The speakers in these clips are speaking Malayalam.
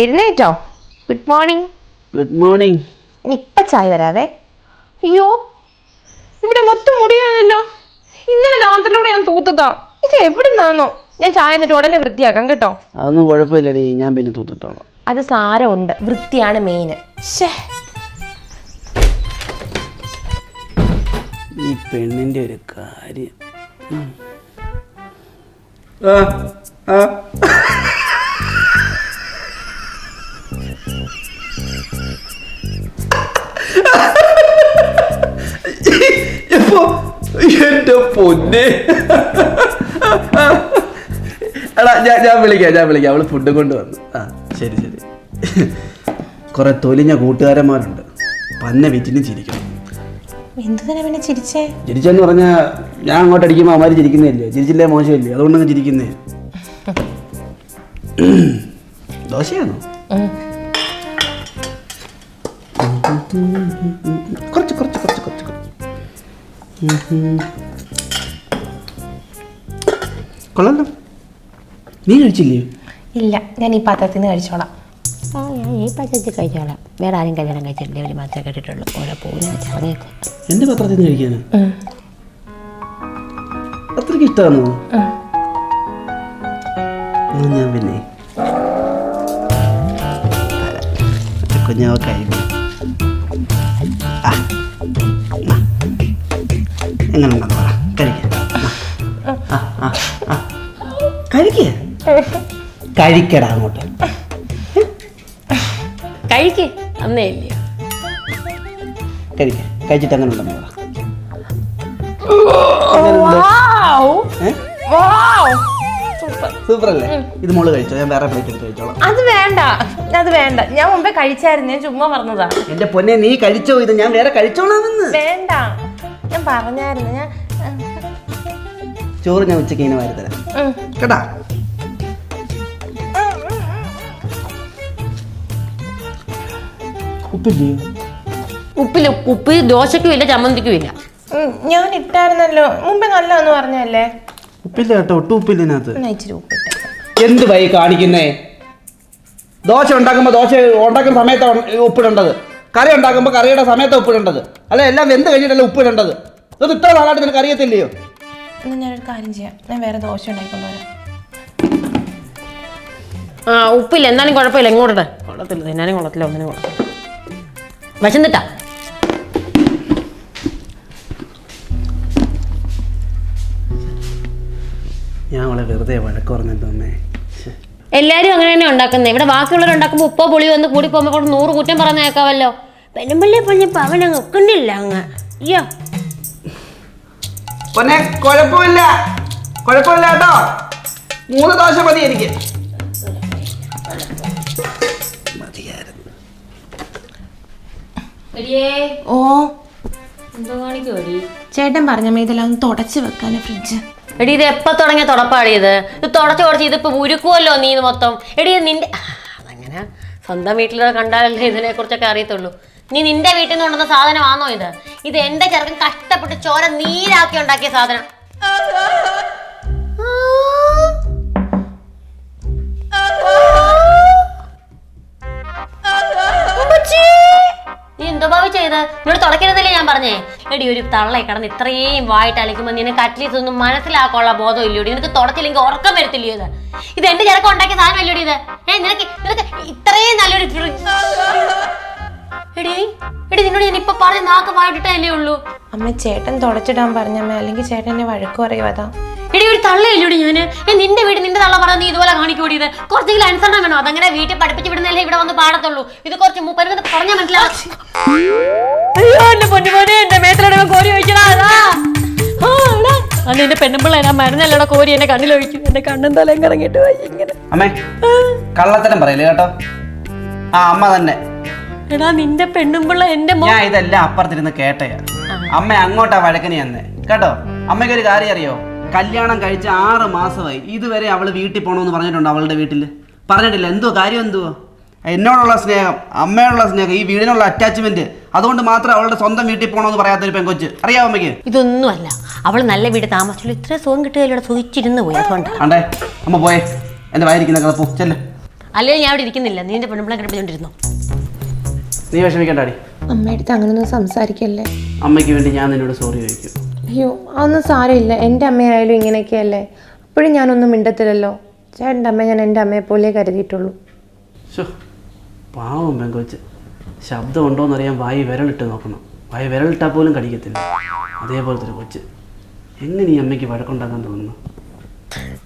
എഴുന്നേറ്റോ? ഗുഡ് മോർണിംഗ് ഗുഡ് മോർണിംഗ് ഇപ്പൊ ചായ തരാവേ അയ്യോ ഇവിടെ മൊത്തം മുടിയാണല്ലോ. ഇന്നലെ രാത്രിയിലൂടെ ഞാൻ തൂത്തതാ. ഇത് എവിടുന്നാണോ ഞാൻ ചായ എന്നിട്ട് ഉടനെ വൃത്തിയാക്കാം കേട്ടോ. അതൊന്നും കുഴപ്പമില്ലടി ഞാൻ പിന്നെ തൂത്തിട്ടോളാം. അത് സാരമുണ്ട്. വൃത്തിയാണ് മെയിന് ഈ പെണ്ണിന്റെ ഒരു കാര്യം. ആ, ആ. എപ്പോ എന്റെ പൊന്നെ. എടാ ഞാൻ ഞാൻ വിളിക്കാം ഞാൻ വിളിക്കാം. അവൾ ഫുഡ് കൊണ്ട് വന്നു ആ ശരി ശരി. കുറെ തൊലിഞ്ഞ കൂട്ടുകാരന്മാരുണ്ട്. പന്നെ വിറ്റിനും ചിരിക്കണം എന്തു തന്നെ പിന്നെ ചിരിച്ചേ? ചിരിച്ചെന്ന് പറഞ്ഞാൽ ഞാൻ അങ്ങോട്ട് അടിക്കുമ്പോൾ അവന്മാർ ചിരിക്കുന്നില്ലേ ചിരിച്ചില്ലേ മോശമില്ലേ? അതുകൊണ്ടങ്ങ് ചിരിക്കുന്നേ. ദോശയാണോ? കുറച്ച് കുറച്ച് കുറച്ച് കുറച്ച് കുറച്ച്. കൊള്ളാലോ. നീ കഴിച്ചില്ലേ? ഇല്ല ഞാൻ ഈ പാത്രത്തിൽ നിന്ന് കഴിച്ചോളാം. ആ ഞാൻ ഈ പാത്രത്തിൽ കഴിച്ചോളാം. വേറെ ആരും കല്യാണം കഴിച്ചിട്ടില്ല. ഒരു മാത്രമേ കേട്ടിട്ടുള്ളൂ ഓരോ പോകുന്ന ചറങ്ങിയേക്കും എന്റെ പാത്രത്തിൽ നിന്ന് കഴിക്കാനാ? അത്രയ്ക്ക് ഇഷ്ടമാണോ ഞാൻ പിന്നെ കുഞ്ഞാവ കഴിക്കും എങ്ങനെ ഉണ്ടെന്ന് പറ കഴിക്ക കഴിക്ക കഴിക്കടാ അങ്ങോട്ട്. കഴിക്ക്. അന്നേ ഇല്ല. കഴിക്ക കഴിച്ചിട്ട് അങ്ങനെ ഉണ്ടെന്ന് പറ? സൂപ്പർ. അല്ലേ ഇത് മോൾ കഴിച്ചോ? ഞാൻ വേറെ പ്ലേറ്റ് എടുത്ത് കഴിച്ചോളാം. അത് വേണ്ട. അത് വേണ്ട. ഞാൻ മുമ്പേ കഴിച്ചായിരുന്നു. ഞാൻ ചുമ്മാ പറഞ്ഞതാ. എന്റെ പൊന്നെ നീ കഴിച്ചോ? ഇത് ഞാൻ വേറെ കഴിച്ചോളാമെന്ന്. വേണ്ട. ഞാൻ പറഞ്ഞായിരുന്നു. ഞാൻ ചോറ് ഞാൻ ഉച്ചയ്ക്ക് ഇങ്ങനെ വാരി തരാം. ഉം. കേട്ടാ? ഉപ്പില്ലേ? ഉപ്പിൽ ഉപ്പ് ദോശയ്ക്കും ഇല്ല ചമ്മന്തിക്കും ഇല്ല. ഉം, ഞാൻ ഇട്ടായിരുന്നല്ലോ. മുമ്പേ നല്ലതെന്ന് പറഞ്ഞല്ലേ? ഉപ്പില്ല കേട്ടോ ഒട്ടും ഉപ്പില്ല ഇതിനകത്ത് എന്നാ ഇച്ചിരി ഉപ്പിട്ടെ എന്ത് വൈ കാണിക്കുന്നേ? ദോശ ഉണ്ടാക്കുമ്പോൾ ദോശ ഉണ്ടാക്കുന്ന സമയത്ത് ഉപ്പിടേണ്ടത്. കറി ഉണ്ടാക്കുമ്പോൾ കറിയുടെ സമയത്ത് ഉപ്പിടേണ്ടത്. അല്ല എല്ലാം വെന്ത് കഴിഞ്ഞിട്ടല്ല ഉപ്പിടേണ്ടത്? ഇത് ഇത്ര നാളായിട്ട് നിനക്ക് അറിയത്തില്ലയോ? എന്നാ ഞാനൊരു കാര്യം ചെയ്യാം. ഞാൻ വേറെ ദോശ ആ ഉപ്പില്ല. എന്നാലും കുഴപ്പമില്ല. ഇങ്ങോട്ടെ കൊള്ളത്തില്ല. തിന്നാനും കൊള്ളത്തില്ല. ഒന്നിനും കൊള്ളത്തില്ല. വിശന്നിട്ടാ. ഞാൻ അവളെ വെറുതെ വഴക്ക് പറഞ്ഞിട്ട് അമ്മേ എല്ലാരും അങ്ങനെ തന്നെ ഉണ്ടാക്കുന്നത് ഇവിടെ ബാക്കിയുള്ളവർ ഉണ്ടാക്കുമ്പോൾ ഉപ്പോ പുളി വന്ന് കൂടി പോകുമ്പോൾ കൂടെ നൂറ് കുറ്റം പറഞ്ഞേക്കാവല്ലോ പെണ്ണുമ്പള്ളി പറഞ്ഞപ്പോൾ അവൻ അങ്ങ് ഒക്കണ്ടില്ല അങ്ങ്. അയ്യോ. പൊന്നെ കുഴപ്പമില്ല. കുഴപ്പമില്ല കേട്ടോ. മൂന്ന് ദോശ മതി എനിക്ക്. ഓ. എന്തോ കാണിക്കുമടി ചേട്ടൻ പറഞ്ഞ ഇതെല്ലാം ഒന്ന് തുടച്ച് വെക്കാന് ഫ്രിഡ്ജ് എടി ഇത് എപ്പോ തുടങ്ങിയ തുടപ്പാടിയത്? ഇത് തുടച്ചു തുടച്ച് ഇതിപ്പോ ഉരുക്കുമല്ലോ നീ ഇത് മൊത്തം. എടി നിന്റെ ആ, അതങ്ങനെ സ്വന്തം വീട്ടിൽ കണ്ടാലല്ലേ ഇതിനെ കുറിച്ചൊക്കെ അറിയത്തുള്ളൂ. നീ നിന്റെ വീട്ടിൽ നിന്ന് കൊണ്ടുവന്ന സാധനമാണോ ഇത്? ഇത് എന്റെ ചെറുക്കൻ കഷ്ടപ്പെട്ട് ചോര നീരാക്കി ഉണ്ടാക്കിയ സാധനം. ഉമ്മച്ചി! ഭാവി ചെയ്ത്. എന്നോട് തുടക്കരുതല്ലേ ഞാൻ പറഞ്ഞേ? എടി ഒരു തള്ളെ കടന്ന് ഇത്രയും വായിട്ട് അലക്കുമ്പോൾ നിനക്ക് അറ്റ്ലീസ്റ്റ് ഒന്നും മനസ്സിലാക്കാനുള്ള ബോധം ഇല്ലയോടി. നിനക്ക് തുടച്ചില്ലെങ്കിൽ ഉറക്കം വരത്തില്ലയോ ഇത്? ഇത് എന്റെ ചെറുക്കം ഉണ്ടാക്കിയ സാധനം അല്ലയോടി ഇത്? ഏ നിനക്ക് നിനക്ക് ഇത്രയും നല്ലൊരു എടി എടി നിന്നോട് ഞാൻ ഇപ്പൊ പറഞ്ഞ നാക്ക് വായിട്ടിട്ടല്ലേ ഉള്ളൂ? അമ്മ ചേട്ടൻ തുടച്ചിടാൻ പറഞ്ഞമ്മ. അല്ലെങ്കിൽ ചേട്ടൻ എന്നെ വഴക്ക് പറയും അതാ. എടി ഒരു തള്ളയല്ലൂടി ഞാൻ? ഏ നിന്റെ വീട് നിന്റെ തള്ള പറഞ്ഞ നീ ഇതുപോലെ കാണിക്കൂടിയത്? കുറച്ചെങ്കിലും അനുസരണം വേണോ? അതങ്ങനെ വീട്ടിൽ പഠിപ്പിച്ച് വിടുന്നല്ലേ ഇവിടെ വന്ന് പാടത്തുള്ളൂ. ഇത് കുറച്ച് മൂപ്പരുന്ന് പറഞ്ഞാൽ മനസ്സിലാവും. അയ്യോ എന്റെ പെണ്ണുമ്പിള്ള ഞാൻ മരുന്നല്ലട കോരി എന്റെ കണ്ണിൽ ഒഴിക്കും. എന്റെ കണ്ണും തലയും കറങ്ങിട്ട് പോയി ഇങ്ങനെ. അമ്മേ കള്ളത്തരം പറയല്ലേ കേട്ടോ? ആ അമ്മ തന്നെ. എടാ നിന്റെ പെണ്ണുമ്പിള്ള എന്റെ ഞാൻ ഇതെല്ലാം അപ്പുറത്തിരുന്ന് കേട്ടയാ. അമ്മ അങ്ങോട്ടാ വഴക്കിനി തന്നെ കേട്ടോ? അമ്മയ്ക്ക് ഒരു കാര്യം അറിയോ? കല്യാണം കഴിച്ച് ആറ് മാസമായി. ഇതുവരെ അവൾ വീട്ടിൽ പോകണമെന്ന് പറഞ്ഞിട്ടുണ്ടോ അവളുടെ വീട്ടിൽ പറഞ്ഞിട്ടില്ല. എന്തോ കാര്യം എന്തുവോ? എന്നോടുള്ള സ്നേഹം അമ്മയോടുള്ള സ്നേഹം ഈ വീടിനുള്ള അറ്റാച്ച്മെന്റ് അതുകൊണ്ട് മാത്രം അവളുടെ സ്വന്തം വീട്ടിൽ പോകണമെന്ന് പറയാത്തൊരു പെങ്കൊച്ച്. അറിയാമോ അമ്മയ്ക്ക്? ഇതൊന്നുമല്ല. അവൾ നല്ല വീട് താമസിച്ചുള്ളൂ ഇത്ര സുഖം കിട്ടുകയല്ലോ സുഖിച്ചിരുന്ന് പോയി. അതുകൊണ്ടാ. അമ്മ പോയേ. എന്റെ വായിരിക്കുന്ന കഥ പോ. അല്ലേ അല്ലെങ്കിൽ ഞാൻ അവിടെ ഇരിക്കുന്നില്ല. നീ എന്റെ പെണ്ണുമ്പിളെ കിടപ്പിച്ചോണ്ടിരുന്നു നീ വിഷമിക്കണ്ടാടി അമ്മയടുത്ത് അങ്ങനൊന്നും സംസാരിക്കല്ലേ? അമ്മയ്ക്ക് വേണ്ടി ഞാൻ നിന്നോട് സോറി ചോദിക്കും. അയ്യോ അതൊന്നും സാരമില്ല. എന്റെ അമ്മയായാലും ഇങ്ങനെയൊക്കെയല്ലേ? അപ്പോഴും ഞാനൊന്നും മിണ്ടത്തില്ലല്ലോ. ചേട്ടന്റെ അമ്മ ഞാൻ എന്റെ അമ്മയെ പോലെ കരുതിയിട്ടുള്ളൂ. പാവം പെങ്കൊച്ച്. ശബ്ദം ഉണ്ടോയെന്നറിയാൻ വായി വിരലിട്ട് നോക്കണം. വായി വിരലിട്ടാൽ പോലും കടിക്കത്തില്ല. അതേപോലത്തെ ഒരു കൊച്ച്. എങ്ങനെ ഈ അമ്മയ്ക്ക് വഴക്കുണ്ടാക്കാൻ തോന്നുന്നു?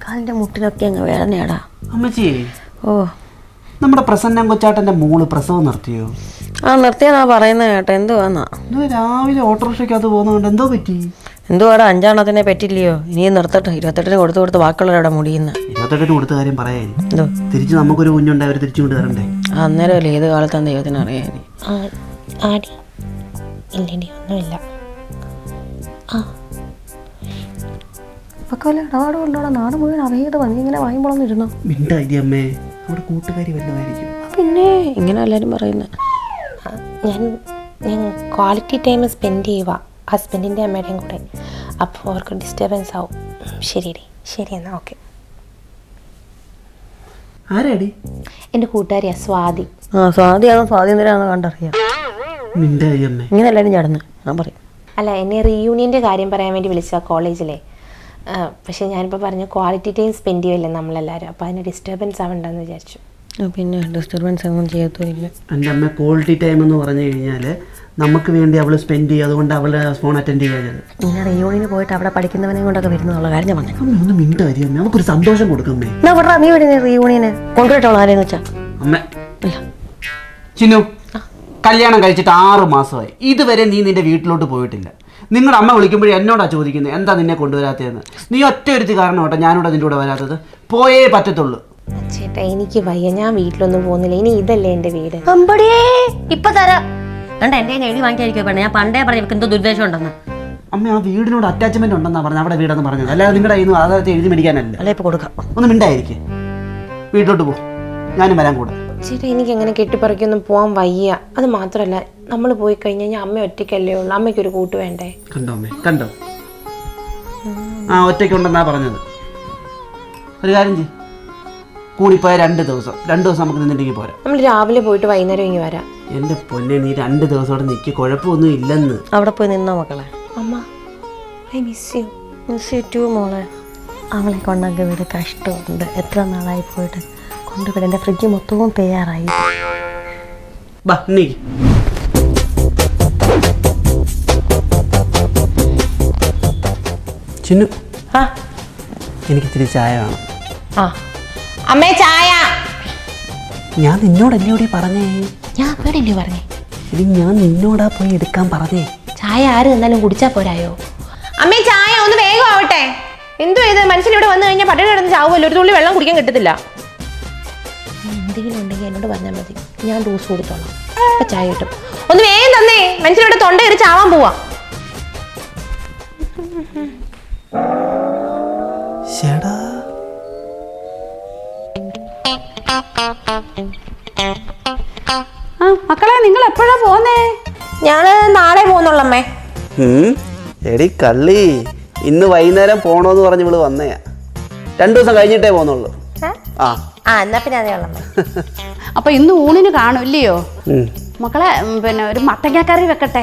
കാലിന്റെ മുട്ടിലൊക്കെ അങ്ങ് വേദനയാടാ. അമ്മച്ചി ഓ. നമ്മുടെ പ്രസന്നം കൊച്ചാട്ടന്റെ മോൾ പ്രസവം നിർത്തിയോ? ആ നിർത്തിയെന്നാ പറയുന്നത് കേട്ടോ. എന്തുവാന്നാ? ഇന്നലെ രാവിലെ ഓട്ടോറിക്ഷയ്ക്ക് അത് പോകുന്നതുകൊണ്ട് എന്തോ പറ്റി? എന്തുവാടാ അഞ്ചാണത്തിനെ പറ്റില്ലയോ? ഇനിയും നിർത്തട്ടെ. ഇരുപത്തെട്ടിന് കൊടുത്ത് കൊടുത്ത് ബാക്കിയുള്ളവരവിടെ മുടിയുന്ന ഇരുപത്തെട്ടിന് കൊടുത്ത കാര്യം പറയാൻ എന്തോ? തിരിച്ച് നമുക്കൊരു കുഞ്ഞുണ്ടായി അവർ തിരിച്ചു കൊണ്ട് ആ അന്നേരമല്ലേ ഏത് കാലത്താണ് ദൈവത്തിന് അറിയാൻ ആടി. ഇല്ലടി ഒന്നുമില്ല. ഇപ്പൊക്കെ വല്ല ഇടപാട് കൊണ്ടോടാ നാട് മുഴുവൻ അറിയത് വന്ന് ഇങ്ങനെ വായുമ്പോളൊന്നിരുന്നോ മിണ്ടായി അമ്മേ. അവിടെ കൂട്ടുകാരി വല്ലതായിരിക്കും പിന്നെ? ഇങ്ങനെ എല്ലാരും പറയുന്നത്. ഞാൻ ഞാൻ ക്വാളിറ്റി ടൈം സ്പെൻഡ് ചെയ്യുക ഹസ്ബൻഡിന്റെ അമ്മയുടെയും കൂടെ. അപ്പോൾ അവർക്ക് ഡിസ്റ്റർബൻസ് ആവും. ശരിയടി ശരി എന്നാൽ ഓക്കെ ആരാടി? എന്റെ കൂട്ടുകാരിയാ സ്വാതി. ആ സ്വാതിയാണോ എന്തിനാണോ കണ്ടറിയാം. അമ്മേ. ഇങ്ങനെ എല്ലാവരും ചടന്ന് ഞാൻ പറയും. അല്ല എന്നെ റീയൂണിയന്റെ കാര്യം പറയാൻ വേണ്ടി വിളിച്ച കോളേജിലെ പക്ഷേ ഞാനിപ്പോൾ പറഞ്ഞു ക്വാളിറ്റി ടൈം സ്പെൻഡ് ചെയ്യുമല്ലേ നമ്മളെല്ലാവരും അപ്പോൾ അതിന് ഡിസ്റ്റർബൻസ് ആവണ്ടെന്ന് വിചാരിച്ചു. പിന്നെ ഡിസ്റ്റർബൻസ് ഒന്നും ചെയ്യത്തില്ല എന്റെ അമ്മ ക്വാളിറ്റി ടൈം എന്ന് പറഞ്ഞു കഴിഞ്ഞാൽ നമുക്ക് വേണ്ടി അവൾ സ്പെൻഡ് ചെയ്യും. അതുകൊണ്ട് അവൾ ഫോൺ അറ്റൻഡ് ചെയ്യാതെ ഇങ്ങനെ റിയൂണിന് പോയിട്ട് അവിടെ പഠിക്കുന്നവനെ കൊണ്ടൊക്കെ വരുന്നുള്ള കാര്യം. ഞാൻ പറഞ്ഞു. അമ്മ ഒന്ന് മിനിറ്റ് അമ്മ. നമുക്കൊരു സന്തോഷം കൊടുക്കമ്മേ എന്നാ നീ വരുന്ന റിയൂണിയന് ആരെന്ന് വെച്ചാ? അമ്മ. ഇല്ല. ചിന്നു കല്യാണം കഴിച്ചിട്ട് ആറ് മാസമായി. ഇതുവരെ നീ നിന്റെ വീട്ടിലോട്ട് പോയിട്ടില്ല. നിങ്ങളുടെ അമ്മ വിളിക്കുമ്പോഴേ എന്നോടാ ചോദിക്കുന്നത് എന്താ നിന്നെ കൊണ്ടുവരാത്തതെന്ന്? നീ ഒറ്റ ഒരുത്തി കാരണം കേട്ടോ ഞാനിവിടെ നിന്റെ കൂടെ വരാത്തത്. പോയേ പറ്റത്തുള്ളൂ. ചേട്ടാ എനിക്ക് വയ്യ. ഞാൻ വീട്ടിലൊന്നും പോകുന്നില്ല. ഇനി ഇതല്ലേ എന്റെ വീട്? അമ്പടിയേ ഇപ്പൊ തരാം. കണ്ട എന്റെ എഴുതി വാങ്ങിക്കാതിരിക്കും പെണ്ണെ. ഞാൻ പണ്ടേ പറഞ്ഞു ഇവർക്ക് എന്തോ ദുർദ്ദേശം ഉണ്ടെന്ന്. അമ്മ ആ വീടിനോട് അറ്റാച്ച്മെന്റ് ഉണ്ടെന്നാ പറഞ്ഞത്. അവിടെ വീടെന്ന് പറഞ്ഞത്. അല്ലാതെ നിങ്ങളുടെ കയ്യിൽ നിന്ന് ആധാരത്തെ എഴുതി മേടിക്കാനല്ല. അല്ലേ ഇപ്പൊ കൊടുക്കാം. ഒന്ന് മിണ്ടായിരിക്കും. വീട്ടിലോട്ട് പോ. ഞാനും വരാൻ കൂടെ. ചേട്ടാ എനിക്ക് അങ്ങനെ കെട്ടിപ്പറിക്കൊന്നും പോകാൻ വയ്യ. അത് മാത്രമല്ല നമ്മൾ പോയി കഴിഞ്ഞാൽ ഞാൻ അമ്മ ഒറ്റയ്ക്കല്ലേ ഉള്ളൂ. അമ്മയ്ക്ക് ഒരു കൂട്ട് വേണ്ടേ? കണ്ടോ അമ്മേ? കണ്ടോ? ആ ഒറ്റയ്ക്കുണ്ടെന്നാ പറഞ്ഞത്. ഒരു കാര്യം ചെയ്യ്. കൂടിപ്പോയ രണ്ട് ദിവസം. രണ്ട് ദിവസം നമുക്ക് നിന്നിട്ടെങ്കിൽ പോരാ. നമ്മൾ രാവിലെ പോയിട്ട് വൈകുന്നേരം ഇങ്ങനെ വരാം. എന്റെ പൊന്നെ നീ രണ്ട് ദിവസം അവിടെ നിൽക്കി കുഴപ്പമൊന്നും ഇല്ലെന്ന്. അവിടെ പോയി നിന്നോ മക്കളെ. അമ്മ I miss you miss you too മോളെ. അവളെ കൊണ്ടൊക്കെ വീട്. കഷ്ടമുണ്ട്. എത്ര നാളായി പോയിട്ട് കൊണ്ടുപോയി എന്റെ ഫ്രിഡ്ജ് മൊത്തവും തയ്യാറായി. ബാ നീ. ചിന്നു. ആ. എനിക്ക് ഇത്തിരി ചായ വേണം. ആ. അമ്മേ ചായ. ഞാൻ നിന്നോട് എന്നോടി പറഞ്ഞേ? ഞാൻ അമ്മയോടല്ലേ പറഞ്ഞേ? ഇനി ഞാൻ നിന്നോടാ പോയി എടുക്കാൻ പറഞ്ഞേ? ചായ ആര് തന്നാലും കുടിച്ചാ പോരായോ? അമ്മേ ചായ ഒന്ന് വേഗം ആവട്ടെ. എന്തോ ഇത്? മനുഷ്യൻ ഇവിടെ വന്നു കഴിഞ്ഞാൽ പട്ടിണി കിടന്ന് ചാവുമല്ലോ. ഒരു തുള്ളി വെള്ളം കുടിക്കാൻ കിട്ടത്തില്ല. എന്തെങ്കിലും ഉണ്ടെങ്കിൽ എന്നോട് പറഞ്ഞാൽ മതി. ഞാൻ ഡോസ് കൊടുത്തോളാം. അപ്പൊ ചായ കിട്ടും. ഒന്ന് വേഗം തന്നേ. മനുഷ്യൻ ഇവിടെ തൊണ്ട കയറി ചാവാൻ പോവാ. ചേടാ ആ മക്കളെ നിങ്ങൾ എപ്പോഴാ പോന്നേ? ഞാൻ നാളെ പോകുന്നുള്ളമ്മേ എടി കള്ളി ഇന്ന് വൈകുന്നേരം പോണോന്ന് പറഞ്ഞ് ഇവൾ വന്നയാ. രണ്ടു ദിവസം കഴിഞ്ഞിട്ടേ പോന്നുള്ളൂ. ആ. ആ എന്നാ പിന്നെ അതേ ഉള്ളമ്മേ. അപ്പൊ ഇന്ന് ഊണിന് കാണില്ലയോ ഉം. മക്കളെ ഉം, പിന്നെ ഒരു മത്തങ്ങാക്കറി വെക്കട്ടെ?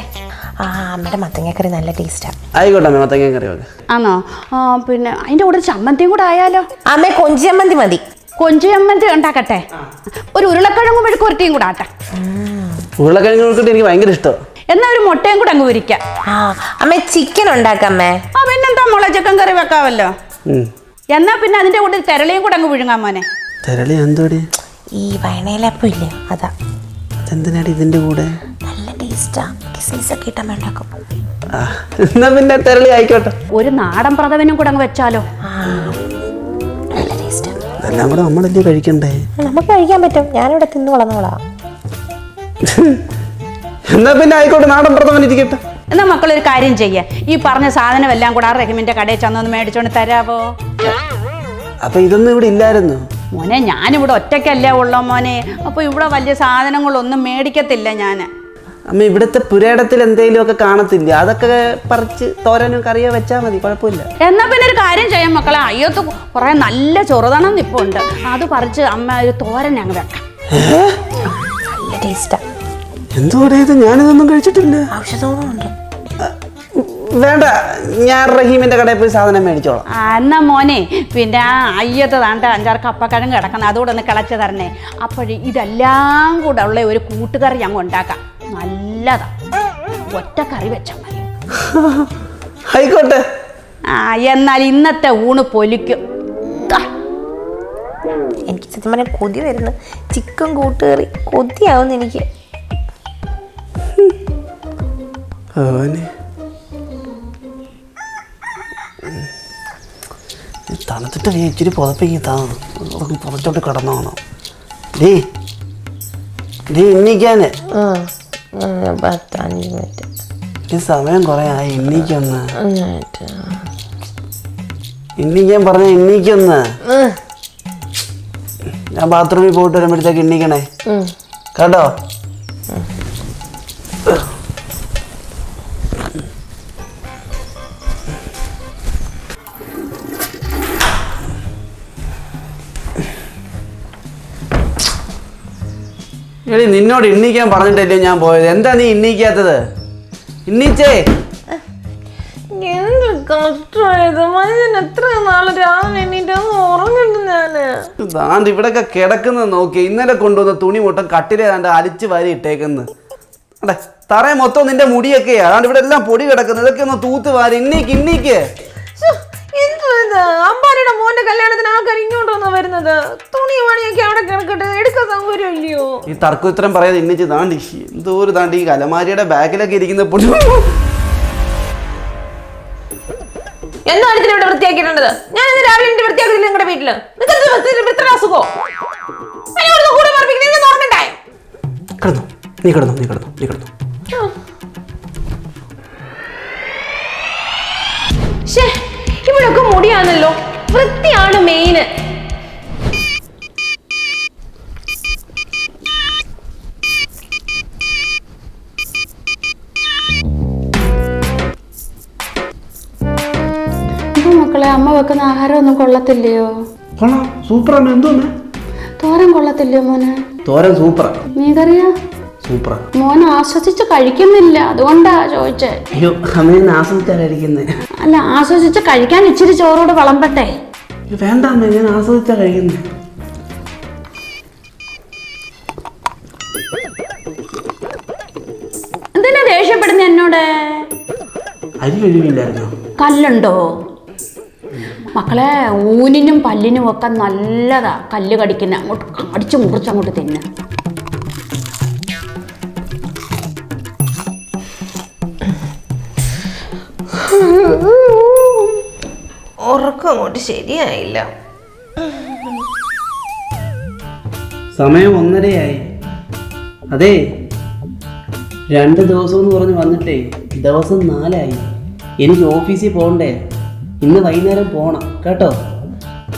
ആ അമ്മയുടെ മത്തങ്ങക്കറി നല്ല ടേസ്റ്റാ. ആയിക്കോട്ടെ അമ്മ മത്തങ്ങ കറി വെക്ക്. ആണോ ആ പിന്നെ അതിന്റെ കൂടെ ഒരു ചമ്മന്തിയും കൂടെ ആയാലോ? അമ്മേ കൊഞ്ചിയമ്മന്തി മതി. കൊഞ്ചു ചമ്മന്തി ഉണ്ടാക്കട്ടെ ഒരു ഉരുളക്കിഴങ്ങും മെഴുക്കുരട്ടിയും കൂടെ ആട്ടെ. ഉരുളക്കിഴങ്ങ് എനിക്ക് ഭയങ്കര ഇഷ്ടം. എന്നാ ഒരു മുട്ടയും കൂടെ അങ്ങ് വിരിക്കാം. ആ അമ്മേ ചിക്കൻ ഉണ്ടാക്കമ്മേ ആ പിന്നെന്താ മുള ചിക്കൻ കറി വെക്കാവല്ലോ? എന്നാ പിന്നെ അതിന്റെ കൂടെ ഒരു തെരളിയും കൂടെ അങ്ങ് വിഴുങ്ങാൻ മോനെ. തെരളി എന്തോടി ഈ വയണയിലപ്പം അതാ. അതെന്തിനാടി ഇതിന്റെ കൂടെ? നല്ല ടേസ്റ്റാ കിസ്മിസ് ഒക്കെ ഇട്ട ഉണ്ടാക്കും. എന്നാ പിന്നെ തെരളി ആയിക്കോട്ടെ. ഒരു നാടൻ പ്രഥമനും കൂടെ അങ്ങ് വെച്ചാലോ? എല്ലാം കൂടെ നമ്മളല്ലേ കഴിക്കണ്ടേ? നമുക്ക് കഴിക്കാൻ പറ്റും. ഞാനിവിടെ തിന്നു വളർന്നോളാം. എന്നാ പിന്നെ ആയിക്കോട്ടെ നാടൻ പ്രഥമൻ ഇരിക്കട്ടെ. എന്നാ മക്കളൊരു കാര്യം ചെയ്യ. ഈ പറഞ്ഞ സാധനം എല്ലാം കൂടെ ആ റഹിമിന്റെ കടയിൽ ചെന്നൊന്ന് മേടിച്ചോണ്ട് തരാവോ? അപ്പൊ ഇതൊന്നും ഇവിടെ ഇല്ലായിരുന്നു? മോനെ ഞാനിവിടെ ഒറ്റയ്ക്കല്ലേ ഉള്ള മോനെ? അപ്പൊ ഇവിടെ വലിയ സാധനങ്ങളൊന്നും മേടിക്കത്തില്ല ഞാൻ അമ്മ ഇവിടുത്തെ പുരേടത്തിൽ എന്തെങ്കിലുമൊക്കെ കാണത്തില്ല? അതൊക്കെ പറിച്ച് തോരനും കറിയോ വെച്ചാൽ മതി കുഴപ്പമില്ല. എന്നാ പിന്നെ ഒരു കാര്യം ചെയ്യാം മക്കളെ. അയ്യത്ത് കുറെ നല്ല ചെറുതണം നിപ്പുണ്ട് അത് പറിച്ച് അമ്മ ഒരു തോരൻ ഞങ്ങൾ വെക്കാം. നല്ല ടേസ്റ്റാ എന്തുകൂടെ ഇത്? ഞാനിതൊന്നും കഴിച്ചിട്ടില്ല. ഔഷധമുണ്ട് വേണ്ട ഞാൻ റഹീമിന്റെ കടയിൽ പോയി സാധനം മേടിച്ചോളാം. എന്നാ മോനെ പിന്നെ ആ അയ്യത്ത് താണ്ട അഞ്ചാറ് കപ്പക്കിഴങ്ങ് കിടക്കണം അതുകൂടെ ഒന്ന് കിളച്ച് തരണേ. അപ്പോഴേ ഇതെല്ലാം കൂടെ ഉള്ള ഒരു കൂട്ടുകറി ഞങ്ങൾ ഉണ്ടാക്കാം. നല്ലതാ. ഒറ്റ കറി വെച്ചാൽ മതി. ആയിക്കോട്ടെ. ആ എന്നാൽ ഇന്നത്തെ ഊണ് പൊലിക്കും. എനിക്ക് സത്യം പറഞ്ഞാൽ കൊതി വരുന്നു. ചിക്കൻ കൂട്ടുകറി കൊതിയാവുന്നു എനിക്ക്. തണുത്തിട്ട് നീ ഇച്ചിരി പുതപ്പിക്കി തന്നു പുറത്തോട്ട് കിടന്നോണം. ഡേ ഡേ പത്തഞ്ച് മിനിറ്റ് ഈ സമയം കുറേ ആയി എണ്ണിക്കൊന്ന് എണ്ണിക്കാൻ പറഞ്ഞ എണ്ണിക്കൊന്ന് ഞാൻ ബാത്റൂമിൽ പോയിട്ട് വരുമ്പോഴത്തേക്ക് എണ്ണിക്കണേ കേട്ടോ? എടി നിന്നോട് ഇണ്ണിക്കാൻ പറഞ്ഞിട്ടല്ലേ ഞാൻ പോയത്? എന്താ നീ ഇണ്ണിക്കാത്തത്? ഇണ്ണിച്ചേ. എന്ത് കഷ്ടമായത് മനുഷ്യൻ എത്ര നാൾ രാവിലെ എണ്ണീറ്റ് ഉറങ്ങുന്നു ഞാൻ. ദാണ്ട് ഇവിടെയൊക്കെ കിടക്കുന്നത് നോക്കി. ഇന്നലെ കൊണ്ടുവന്ന തുണി മൊത്തം കട്ടിലെ ദാണ്ട് അലിച്ച് വാരി ഇട്ടേക്കുന്നത് അതെ തറ മൊത്തം നിന്റെ മുടിയൊക്കെയാ. അതാണ്ട് ഇവിടെ എല്ലാം പൊടി കിടക്കുന്നത് ഇതൊക്കെ ഒന്ന് തൂത്ത് വാരി. ഇന്നീക്ക് ഇന്നീക്ക് എന്തുവാ ഇത്? ആൾക്കാർ വരുന്നത് തുണി മണിയൊക്കെ അവിടെ കിടക്കട്ടെ എടുക്കാൻ സൗകര്യം ഇല്ലയോ ഈ തർക്കുത്തരം പറയാതെ ഇന്നിച്ച് താണ്ടി എന്തോ ഒരു താണ്ടി ഈ കലമാരിയുടെ ബാഗിലൊക്കെ ഇരിക്കുന്ന പൊടി. എന്താണ് ഇതിനെ ഇവിടെ വൃത്തിയാക്കിയിട്ടുണ്ടത് ഞാൻ ഇന്ന് രാവിലെ എന്റെ വൃത്തിയാക്കിയില്ല നിങ്ങളുടെ വീട്ടിൽ. വൃത്തിയുടെ അസുഖോ? കൂടെ പറപ്പിക്കുന്നത് ഓർമ്മണ്ടായോ കിടന്നു. നീ കിടന്നു നീ കിടന്നു നീ കിടന്നു. ഇവിടൊക്കെ മുടിയാണല്ലോ. വൃത്തിയാണ് മെയിന് അമ്മ വെക്കുന്ന ആഹാരം ഒന്നും കൊള്ളത്തില്ലയോ? കൊള്ളാം. സൂപ്പറാണ്. എന്തോന്ന്? തോരൻ കൊള്ളത്തില്ലയോ മോനെ? തോരൻ സൂപ്പറാ. നീക്കറിയാ സൂപ്പറാ. മോൻ ആസ്വദിച്ച് കഴിക്കുന്നില്ല. അതുകൊണ്ടാ ചോദിച്ചേ. അയ്യോ അമ്മേന്ന് ആസ്വദിച്ചായിരിക്കുന്നത് അല്ല ആസ്വദിച്ച് കഴിക്കാൻ ഇച്ചിരി ചോറോട് വളമ്പട്ടെ. വേണ്ട അമ്മേ ഞാൻ ആസ്വദിച്ചാ കഴിക്കുന്നത് എന്തിനാ ദേഷ്യപ്പെടുന്ന എന്നോട്? അരി കഴിവില്ലായിരുന്നോ കല്ലുണ്ടോ? മക്കളെ ഊനിനും പല്ലിനും ഒക്കെ നല്ലതാ കല്ല് കടിക്കുന്ന. അങ്ങോട്ട് അടിച്ചു മുറിച്ച് അങ്ങോട്ട് തിന്ന ഉറക്കം അങ്ങോട്ട് ശരിയായില്ല. സമയം ഒന്നരയായി. അതെ രണ്ട് ദിവസം എന്ന് പറഞ്ഞ് വന്നിട്ടേ ദിവസം നാലായി. എനിക്ക് ഓഫീസിൽ പോകണ്ടേ? ഇന്ന് വൈകുന്നേരം പോണം കേട്ടോ?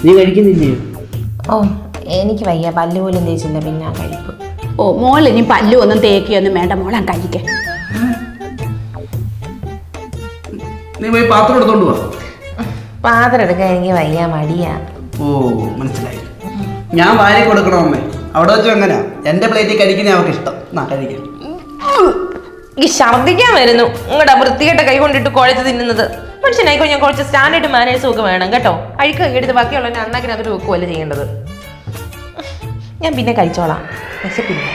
നീ കഴിക്കുന്നില്ലയോ ഓ എനിക്ക് വയ്യ. പല്ല് പോലും തേച്ചില്ല പിന്നെ ആ കഴിപ്പ്. ഓ മോൾ നീ പല്ലു ഒന്നും തേക്കിയൊന്നും വേണ്ട മോളാൻ കഴിക്കേ. നീ പോയി പാത്രം എടുത്തോണ്ട് പോവാ പാത്രം എടുക്കാൻ എനിക്ക് വയ്യ മടിയാ. ഓ മനസ്സിലായി. ഞാൻ വാരി കൊടുക്കണം അമ്മേ? അവിടെ വെച്ചും എങ്ങനെയാ എന്റെ പ്ലേറ്റിൽ കഴിക്കുന്ന അവർക്ക് ഇഷ്ടം. നാ കഴിക്കാം. ഈ ഛർദ്ദിക്കാൻ വരുന്നു. നിങ്ങളുടെ വൃത്തികെട്ട കൈ കൊണ്ടിട്ട് കുഴച്ച് തിന്നുന്നത്. മനുഷ്യനായി കഴിഞ്ഞാൽ കുറച്ച് സ്റ്റാൻഡേർഡ് മാനേഴ്സും ഒക്കെ വേണം കേട്ടോ. അഴുക്ക് എടുത്ത് ബാക്കിയുള്ള അണ്ണാക്കിനകത്തോട്ട് വെക്കുമല്ലോ ചെയ്യേണ്ടത്. ഞാൻ പിന്നെ കഴിച്ചോളാം. പക്ഷെ പിന്നെ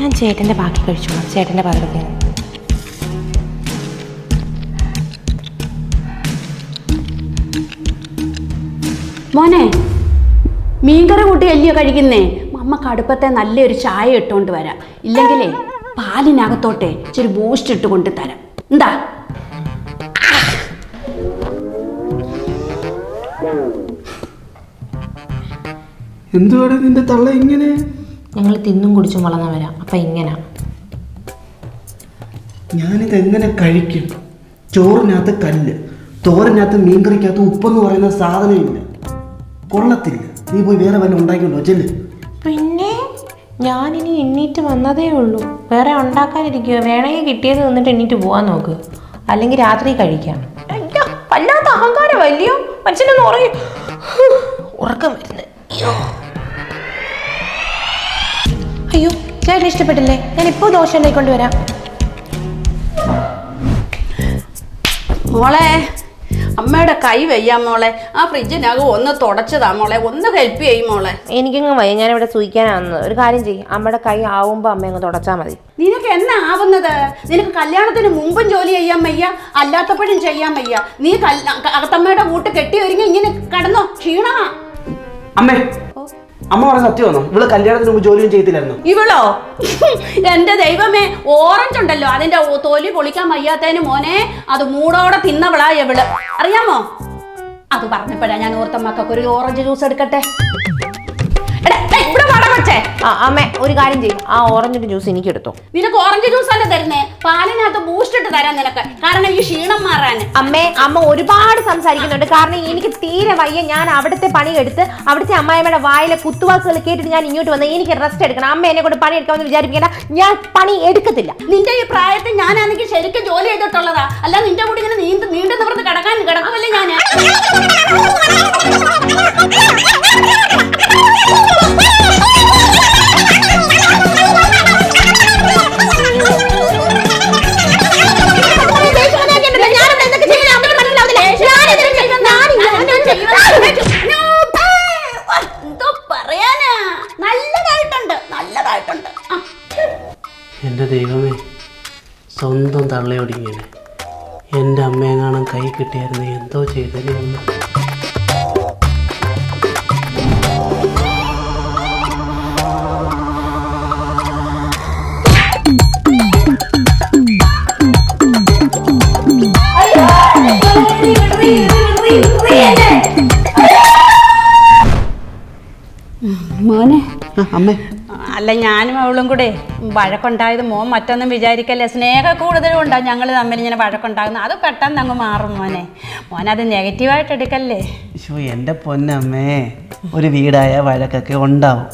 ഞാൻ ചേട്ടന്റെ ബാക്കി കഴിച്ചോളാം. ചേട്ടന്റെ പാത്രത്തിൽ. മോനെ മീൻകറി കൂട്ടി അല്ലയോ കഴിക്കുന്നേ? അമ്മ കടുപ്പത്തെ നല്ലൊരു ചായ ഇട്ടുകൊണ്ട് വരാം. ഇല്ലെങ്കിലേ പാലിനകത്തോട്ടെ ഇച്ചിരി ബൂസ്റ്റ് ഇട്ട് കൊണ്ട് തരാം എന്താ? എന്തുവാടെ നിന്റെ തള്ള ഇങ്ങനെ? ഞങ്ങൾ തിന്നും കുടിച്ചും വളർന്നവരാ അപ്പം ഇങ്ങനെ. ഞാനിത് എങ്ങനെ കഴിക്കും? ചോറിനകത്ത് കല്ല് തോരനകത്ത് മീൻകറിക്കകത്ത് ഉപ്പെന്ന് പറയുന്ന സാധനമില്ല. കൊള്ളത്തില്ല. നീ പോയി വേറെ വല്ല ഉണ്ടാക്കിയുണ്ടോ ചെല്ല്. പിന്നെ ഞാനിനി എണ്ണീറ്റ് വന്നതേ ഉള്ളൂ. വേറെ ഉണ്ടാക്കാനിരിക്കുക വേണമെങ്കിൽ കിട്ടിയത് നിന്നിട്ട് എണ്ണീറ്റ് പോവാൻ നോക്ക്. അല്ലെങ്കിൽ രാത്രി കഴിക്കാം. വല്ലാത്ത അഹങ്കാരം വലിയോ മനുഷ്യനൊന്ന് ഉറങ്ങി. ഉറക്കം വരുന്നത് ചേട്ടൻ ഇഷ്ടപ്പെട്ടില്ലേ? ഞാൻ ഇപ്പോൾ ദോശ ഉണ്ടായിക്കൊണ്ട് വരാം മോളെ അമ്മയുടെ കൈ വയ്യാ മോളെ. ആ ഫ്രിഡ്ജിനകം ഒന്ന് തുടച്ചതാ മോളെ. ഒന്ന് ഹെൽപ്പ് ചെയ്യും മോളെ. എനിക്കങ്ങ് വയ്യ. ഞാൻ ഇവിടെ സൂയിക്കാനാണെന്ന് ഒരു കാര്യം ചെയ്യും. അമ്മയുടെ കൈ ആവുമ്പോൾ അമ്മ അങ്ങ് തുടച്ചാൽ മതി. നിനക്ക് എന്നാ ആവുന്നത്? നിനക്ക് കല്യാണത്തിന് മുമ്പും ജോലി ചെയ്യാൻ വയ്യ അല്ലാത്തപ്പോഴും ചെയ്യാൻ വയ്യ. നീ അകത്തമ്മയുടെ കൂട്ട് കെട്ടി ഒരുങ്ങി ഇങ്ങനെ കടന്നോ? ക്ഷീണമാ. അമ്മേ അമ്മ പറഞ്ഞ സത്യമാണോ ഇവൾ കല്യാണത്തിന് മുമ്പ് ജോലിയും ചെയ്തില്ലായിരുന്നു. ഇവളോ? എന്റെ ദൈവമേ ഓറഞ്ച് ഉണ്ടല്ലോ. അതിന്റെ തോലി പൊളിക്കാൻ വയ്യാത്തതിന് മോനെ അത് മൂടോടെ തിന്നവളാ ഇവൾ. അറിയാമോ? അത് പറഞ്ഞപ്പോഴാ ഞാൻ ഓർത്ത മക്കൾക്ക് ഒരു ഓറഞ്ച് ജ്യൂസ് എടുക്കട്ടെ? എടാ, ഇവിടെ വാടാ കൊച്ചേ. ആ അമ്മേ ഒരു കാര്യം ചെയ്യും. ആ ഓറഞ്ചിന്റെ ജ്യൂസ് എനിക്ക് എടുത്തോ നിനക്ക് ഓറഞ്ച് ജ്യൂസ് അല്ലേ തരുന്നേ? പാലിനകത്ത് ബൂസ്റ്റ് ഇട്ട് തരാൻ നിനക്ക്. കാരണം ഈ ക്ഷീണം മാറാൻ. അമ്മേ അമ്മ ഒരുപാട് സംസാരിക്കുന്നുണ്ട്. കാരണം എനിക്ക് തീരെ വയ്യ. ഞാൻ അവിടുത്തെ പണി എടുത്ത് അവിടുത്തെ അമ്മായിമ്മയുടെ വായിലെ കുത്തുവാക്കുകൾ കേട്ടിട്ട് ഞാൻ ഇങ്ങോട്ട് വന്ന് എനിക്ക് റെസ്റ്റ് എടുക്കണം. അമ്മ എന്നെ കൊണ്ട് പണി എടുക്കാമെന്ന് വിചാരിപ്പിക്കണ്ട. ഞാൻ പണി എടുക്കത്തില്ല. നിന്റെ ഈ പ്രായത്തിൽ ഞാനാണെങ്കിൽ ശരിക്കും ജോലി ചെയ്തിട്ടുള്ളതാ. അല്ല നിന്റെ കൂടി ഇങ്ങനെ നീണ്ട് നീണ്ടു നിവർന്ന് കിടക്കാൻ കിടക്കുമല്ലേ ഞാൻ എന്റെ ദൈവമേ സ്വന്തം തള്ളയോടിങ്ങനെ എന്റെ അമ്മയെ കാണാൻ കൈ കിട്ടിയായിരുന്നു. എന്തോ ചെയ്തേ ഒന്ന്. മോനെ. അമ്മേ. അല്ല ഞാനും അവളും കൂടെ വഴക്കുണ്ടായത് മോൻ മറ്റൊന്നും വിചാരിക്കല്ലേ? സ്നേഹ കൂടുതലും ഉണ്ടാവും ഞങ്ങൾ തമ്മിൽ ഇങ്ങനെ വഴക്കുണ്ടാകുന്നത് അത് പെട്ടെന്ന് അങ്ങ് മാറും മോനെ. മോനത് നെഗറ്റീവായിട്ട് എടുക്കല്ലേ? ശോ എന്റെ പൊന്നമ്മേ ഒരു വീടായ വഴക്കൊക്കെ ഉണ്ടാവും.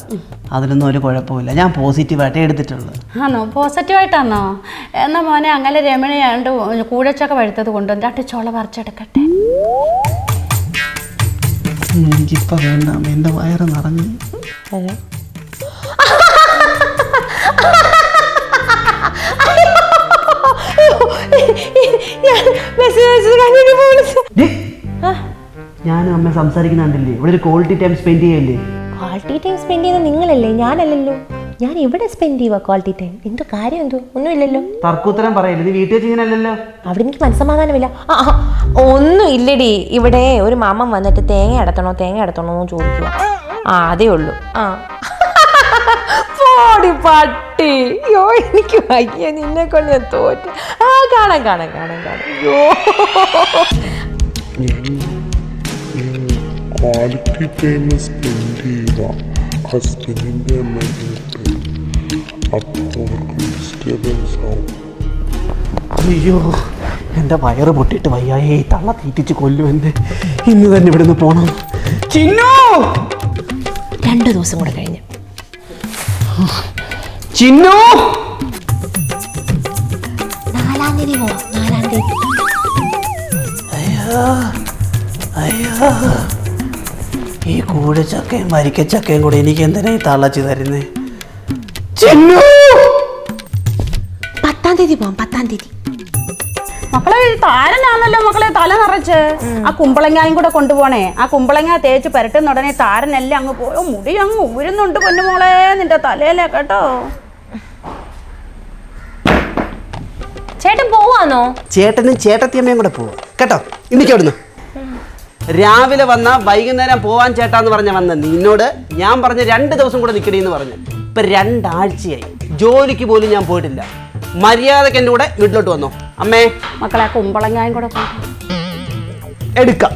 അതിനൊന്നും ഒരു കുഴപ്പമില്ല ഞാൻ പോസിറ്റീവായിട്ടേ എടുത്തിട്ടുള്ളൂ. ആണോ? പോസിറ്റീവായിട്ടാണോ എന്നാ മോനെ അങ്ങനെ രമണിയാണ്ട് കൂടച്ചൊക്കെ പഴുത്തത് കൊണ്ടുവന്ന് രണ്ട് ചോള പറിച്ചെടുക്കട്ടെ. എനിക്കിപ്പോൾ വേണ്ട. എന്റെ എന്റെ വയറ് നിറഞ്ഞു. ഞാനും അമ്മ സംസാരിക്കുന്ന കണ്ടില്ലേ? ഇവിടെ ഒരു ക്വാളിറ്റി ടൈം സ്പെൻഡ് ചെയ്യല്ലേ? ക്വാളിറ്റി ടൈം സ്പെൻഡ് ചെയ്യുന്നത് നിങ്ങളല്ലേ? ഞാനല്ലല്ലോ. ഞാൻ ഇവിടെ സ്പെൻഡ് ചെയ്യുക ക്വാളിറ്റി ടൈം എന്തോ കാര്യം എന്തോ? ഒന്നുമില്ലല്ലോ. തർക്കോത്തരം പറയല്ലേ? നീ വീട്ടിൽ വെച്ച് ഇങ്ങനെയല്ലല്ലോ. അവിടെ എനിക്ക് മനസ്സമാധാനമില്ല. ആ ആ, ഒന്നും ഇല്ലടി ഇവിടെ ഒരു മാമൻ വന്നിട്ട് തേങ്ങ അടത്തണോ തേങ്ങ അടത്തണോ എന്ന് ചോദിക്കുക ആ അതേ ഉള്ളൂ. ആ. പോടി പട്ടി. അയ്യോ എനിക്ക് വയ്യ. നിന്നെ കൊണ്ട് ഞാൻ തോറ്റു. ആ കാണാം കാണാം കാണാം കാണാം. അയ്യോ. ക്വാളിറ്റി ടൈം സ്പെൻഡ് ചെയ്യുക. ഹസ്ബൻഡിന്റെ അമ്മയ്ക്ക് അപ്പോൾ അവർക്ക് ഡിസ്റ്റർബൻസ് ആവും. അയ്യോ എന്റെ വയറ് പൊട്ടിയിട്ട് വയ്യായേ. തള്ള തീറ്റിച്ച് കൊല്ലും എന്നെ. ഇന്ന് തന്നെ ഇവിടുന്ന് പോണം. ചിന്നു! രണ്ട് ദിവസം കൂടെ കഴിഞ്ഞ്. ചിന്നു! നാലാം തീയതി പോവാം നാലാം തീയതി അയ്യോ. ഈ കൂഴച്ചക്കയും വരിക്കച്ചക്കയും കൂടെ എനിക്ക് എന്തിനാ ഈ തള്ളച്ചു തരുന്നേ? ചിന്നു! പത്താം തീയതി പോവാം പത്താം തീയതി. മക്കളെ താരനാണല്ലോ മക്കളെ തല നിറച്ച്. ആ കുമ്പളങ്ങായും കൂടെ കൊണ്ടുപോണേ. ആ കുമ്പളങ്ങ തേച്ച് പുരട്ടുന്ന ഉടനെ താരനെല്ലാം അങ്ങ് പോയോ മുടി അങ്ങ് ഊരുന്നുണ്ട് പൊന്നുമോളെ നിന്റെ തലയല്ലേ കേട്ടോ. ചേട്ടൻ പോവാന്നോ? ചേട്ടനും ചേട്ടത്തിയമ്മയും കൂടെ പോവാ. കേട്ടോ ഇന്നിക്ക് അവിടുന്ന് രാവിലെ വന്ന വൈകുന്നേരം പോവാൻ ചേട്ടാന്ന് പറഞ്ഞ വന്ന. നിന്നോട് ഞാൻ പറഞ്ഞ രണ്ട് ദിവസം കൂടെ നിൽക്കണേന്ന് പറഞ്ഞു. ഇപ്പൊ രണ്ടാഴ്ചയായി. ജോലിക്ക് പോലും ഞാൻ പോയിട്ടില്ല. മര്യാദയ്ക്ക് എന്റെ കൂടെ വീട്ടിലോട്ട് വന്നോ. അമ്മേ. മക്കളെ ആ കുമ്പളങ്ങായും കൂടെ. എടുക്കാം.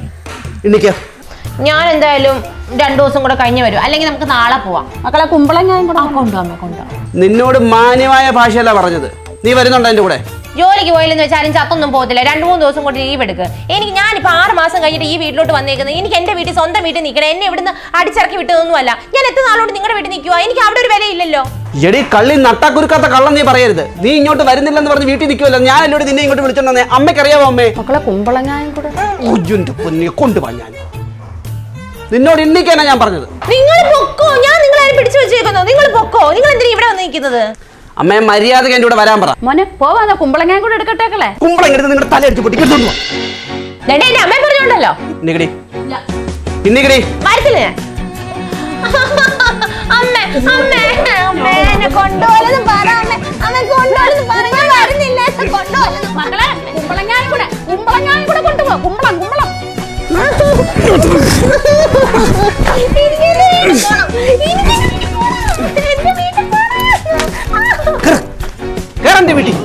ഇന്നിക്ക്. ഞാൻ എന്തായാലും രണ്ടു ദിവസം കൂടെ കഴിഞ്ഞ് വരും. അല്ലെങ്കിൽ നമുക്ക് നാളെ പോവാം. മക്കളെ കുമ്പളങ്ങായും കൂടെ കൊണ്ടുപോകാം കൊണ്ടുപോകാം നിന്നോട് മാന്യമായ ഭാഷയല്ല പറഞ്ഞത്. നീ വരുന്നുണ്ടോ എന്റെ കൂടെ? ജോലിക്ക് പോയില്ലെന്ന് വെച്ചാലും ചത്തൊന്നും പോകത്തില്ല. രണ്ടു മൂന്ന് ദിവസം കൊണ്ട് ലീവ് എടുക്കുക എനിക്ക് ഞാനിപ്പോ ആറ് മാസം കഴിഞ്ഞിട്ട് ഈ വീട്ടിലോട്ട് വന്നേക്കുന്നത്. എനിക്ക് എന്റെ വീട്ടിൽ സ്വന്തം വീട്ടിൽ നിൽക്കണം. എന്നെ ഇവിടുന്ന് അടിച്ചിറക്കി വിട്ടതൊന്നുമല്ല. ഞാൻ എത്ര നാളോട് നിങ്ങളുടെ വീട്ടിൽ നിൽക്കുക എനിക്ക് അവിടെ ഒരു വിലയില്ലല്ലോ. എടി കള്ളി നട്ടാക്കുരുക്കാത്ത കള്ളം നീ പറയരുത്. നീ ഇങ്ങോട്ട് വരുന്നില്ലെന്ന് പറഞ്ഞ് വീട്ടിൽ നിൽക്കുമല്ലോ ഞാൻ എന്നോട് നിന്നെ ഇങ്ങോട്ട് വിളിച്ചോണ്ടേ അമ്മയ്ക്കറിയാവോ അമ്മേ? മക്കളെ കുമ്പളങ്ങായും കൂടെ. ഒയ്യുന്റെ പൊന്നിയെ ഞാൻ. നിന്നോട് ഇന്നിക്കാനാ ഞാൻ പറഞ്ഞത്. നിങ്ങൾ പൊക്കോ? ഞാൻ നിങ്ങളെ പിടിച്ചു വെച്ചേക്കുന്നു? നിങ്ങൾ പൊക്കോ? നിങ്ങൾ എന്തിനാ ഇവിടെ വന്ന് അമ്മയെ മര്യാദയ്ക്ക് എന്റെ കൂടെ വരാൻ പറ. മോനെ പോവാ കുമ്പളങ്ങ കൂടെ എടുക്കട്ടേക്കളെ കുമ്പളങ്ങ എടുത്ത് നിങ്ങളുടെ തല അടിച്ച് പൊട്ടിക്കൊണ്ടു അമ്മയെ പറഞ്ഞോണ്ടല്ലോ? ഇന്നിക്കടി ഇന്നിക്കടി വരത്തില്ല ഞാൻ കേറന്റെ വീട്ടിൽ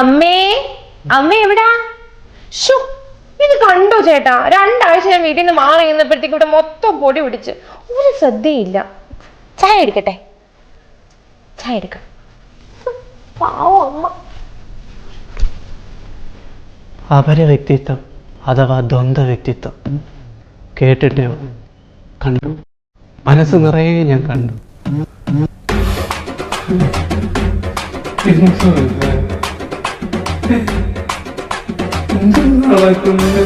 അമ്മേ അമ്മ എവിടാ? ഷോ ഇത് കണ്ടോ ചേട്ടാ? രണ്ടാഴ്ച ഞാൻ വീട്ടിൽ നിന്ന് മാറി നിന്നപ്പോഴത്തേക്ക് ഇവിടെ മൊത്തം പൊടി പിടിച്ച്. ഒരു ശ്രദ്ധയില്ല ചായ എടുക്കട്ടെ? ചായ എടുക്കാം. പാവം അമ്മ. അപര വ്യക്തിത്വം അഥവാ ദ്വന്ദ്വ വ്യക്തിത്വം കേട്ടിട്ടേ കണ്ടു. മനസ്സ് നിറയെ ഞാൻ കണ്ടു. നടക്കുന്നത്